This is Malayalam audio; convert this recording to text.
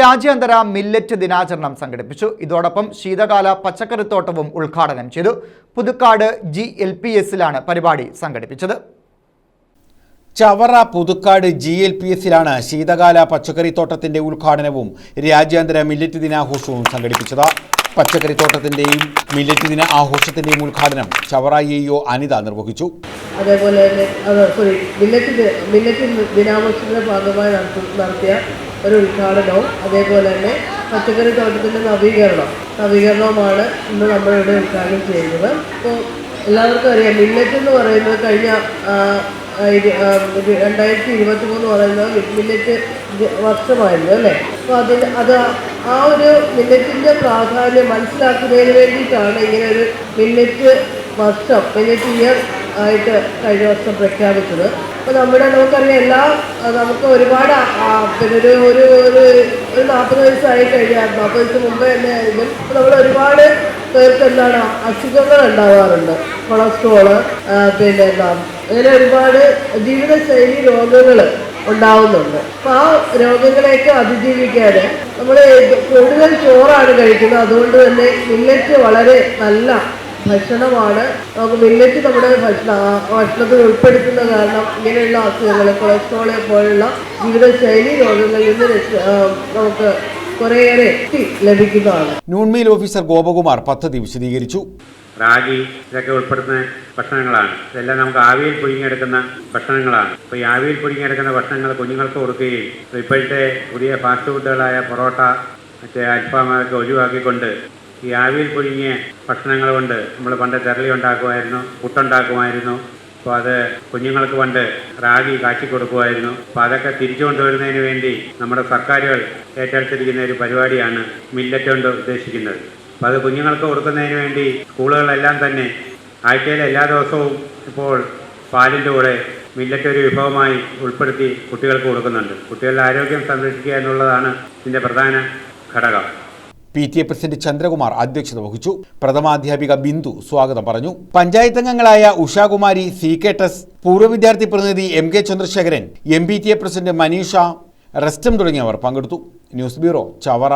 രാജ്യാന്തര മില്ലറ്റ് ദിനാചരണം സംഘടിപ്പിച്ചു. ഇതോടൊപ്പം ശീതകാല പച്ചക്കറിത്തോട്ടവും ഉദ്ഘാടനം ചെയ്തു. പുതുക്കാട് ജി എൽ പി എസിലാണ് പരിപാടി സംഘടിപ്പിച്ചത്. Chavara Puthukkad G L P എസിലാണ് ശീതകാല പച്ചക്കറിത്തോട്ടത്തിന്റെ ഉദ്ഘാടനവും രാജ്യാന്തര മില്ലറ്റ് ദിനാഘോഷവും സംഘടിപ്പിച്ചത്. പച്ചക്കറിത്തോട്ടത്തിന്റെയും മില്ലറ്റ് ദിന ആഘോഷത്തിന്റെയും ഉദ്ഘാടനം ചവറ എ അനിത നിർവഹിച്ചു. അതേപോലെ തന്നെ ഭാഗമായി നടത്തു- നടത്തിയ ഒരു ഉദ്ഘാടനവും. അതേപോലെ തന്നെ പച്ചക്കറി തോട്ടത്തിന്റെ നവീകരണം നവീകരണവുമാണ് ഇന്ന് നമ്മളിവിടെ ഉദ്ഘാടനം ചെയ്യുന്നത്. അപ്പോൾ എല്ലാവർക്കും അറിയാം മില്ലറ്റ് എന്ന് പറയുന്നത് കഴിഞ്ഞ രണ്ടായിരത്തി ഇരുപത്തി മൂന്ന് പറയുന്നത് മില്ലറ്റ് വർഷമായിരുന്നു അല്ലേ? അപ്പോൾ അതിൽ അത് ആ ഒരു മില്ലറ്റിന്റെ പ്രാധാന്യം മനസ്സിലാക്കുന്നതിന് വേണ്ടിയിട്ടാണ് ഇങ്ങനെ ഒരു മില്ലറ്റ് വർഷം മില്ലറ്റ് ഇയർ ആയിട്ട് കഴിഞ്ഞ വർഷം പ്രഖ്യാപിച്ചത്. അപ്പോൾ നമ്മുടെ നമുക്കറിയാം എല്ലാ നമുക്ക് ഒരുപാട് പിന്നെ ഒരു ഒരു ഒരു നാൽപ്പത് വയസ്സായി കഴിഞ്ഞാൽ നാൽപ്പത് വയസ്സ് മുമ്പേ തന്നെ അപ്പോൾ നമ്മൾ ഒരുപാട് പേർക്ക് എന്താണ് അസുഖങ്ങൾ ഉണ്ടാവാറുണ്ട്. കൊളസ്ട്രോൾ പിന്നെ എന്താ അങ്ങനെ ഒരുപാട് ജീവിതശൈലി രോഗങ്ങൾ ഉണ്ടാവുന്നുണ്ട്. അപ്പോൾ ആ രോഗങ്ങളെയൊക്കെ അതിജീവിക്കാൻ നമ്മൾ കൂടുതൽ ചോറാണ് കഴിക്കുന്നത്. അതുകൊണ്ട് തന്നെ മില്ലറ്റ് വളരെ നല്ല ഭക്ഷണമാണ്. നമുക്ക് മില്ലറ്റ് നമ്മുടെ ഭക്ഷണ ഭക്ഷണത്തിൽ ഉൾപ്പെടുത്തുന്ന കാരണം ഇങ്ങനെയുള്ള അസുഖങ്ങൾ കൊളസ്ട്രോളെ പോലുള്ള ജീവിതശൈലി രോഗങ്ങളിൽ നിന്ന് നമുക്ക് കുറേയേറെ ലഭിക്കുന്നതാണ്. നൂൺമീൽ ഓഫീസർ ഗോപകുമാർ പദ്ധതി വിശദീകരിച്ചു. റാഗി ഇതൊക്കെ ഉൾപ്പെടുന്ന ഭക്ഷണങ്ങളാണ്. ഇതെല്ലാം നമുക്ക് ആവിയിൽ പുഴുങ്ങിയെടുക്കുന്ന ഭക്ഷണങ്ങളാണ്. അപ്പോൾ ഈ ആവിയിൽ പുഴുങ്ങിയെടുക്കുന്ന ഭക്ഷണങ്ങൾ കുഞ്ഞുങ്ങൾക്ക് കൊടുക്കുകയും ഇപ്പോഴത്തെ പുതിയ ഫാസ്റ്റ് ഫുഡുകളായ പൊറോട്ട മറ്റേ അൽഫാമൊക്കെ ഒഴിവാക്കിക്കൊണ്ട് ഈ ആവിയിൽ പുഴുങ്ങിയ ഭക്ഷണങ്ങൾ കൊണ്ട് നമ്മൾ പണ്ട് തെരളി ഉണ്ടാക്കുമായിരുന്നു പുട്ടുണ്ടാക്കുമായിരുന്നു. അപ്പോൾ അത് കുഞ്ഞുങ്ങൾക്ക് പണ്ട് റാഗി കാച്ചി കൊടുക്കുമായിരുന്നു. അപ്പോൾ അതൊക്കെ തിരിച്ചു കൊണ്ടുവരുന്നതിന് വേണ്ടി നമ്മുടെ സർക്കാരുകൾ ഏറ്റെടുത്തിരിക്കുന്ന ഒരു പരിപാടിയാണ് മില്ലറ്റ് കൊണ്ട് ഉദ്ദേശിക്കുന്നത്. അപ്പോൾ അത് കുഞ്ഞുങ്ങൾക്ക് കൊടുക്കുന്നതിന് വേണ്ടി സ്കൂളുകളെല്ലാം തന്നെ ആഴ്ചയിൽ എല്ലാ ദിവസവും ഇപ്പോൾ പാലിന്റെ കൂടെ മില്ലറ്റ് ഒരു വിഭവമായി ഉൾപ്പെടുത്തി കുട്ടികൾക്ക് കൊടുക്കുന്നുണ്ട്. കുട്ടികളുടെ ആരോഗ്യം സംരക്ഷിക്കുക എന്നുള്ളതാണ് ഇതിന്റെ പ്രധാന ഘടകം. P T A president Chandrakumar അധ്യക്ഷത വഹിച്ചു. പ്രഥമാധ്യാപിക ബിന്ദു സ്വാഗതം പറഞ്ഞു. പഞ്ചായത്ത് അംഗങ്ങളായ ഉഷാകുമാരി സി കെ ടെസ് പൂർവ വിദ്യാർത്ഥി പ്രതിനിധി M K Chandrasekharan M P T A president Manisha Rustum തുടങ്ങിയവർ പങ്കെടുത്തു. News bureau Chavara.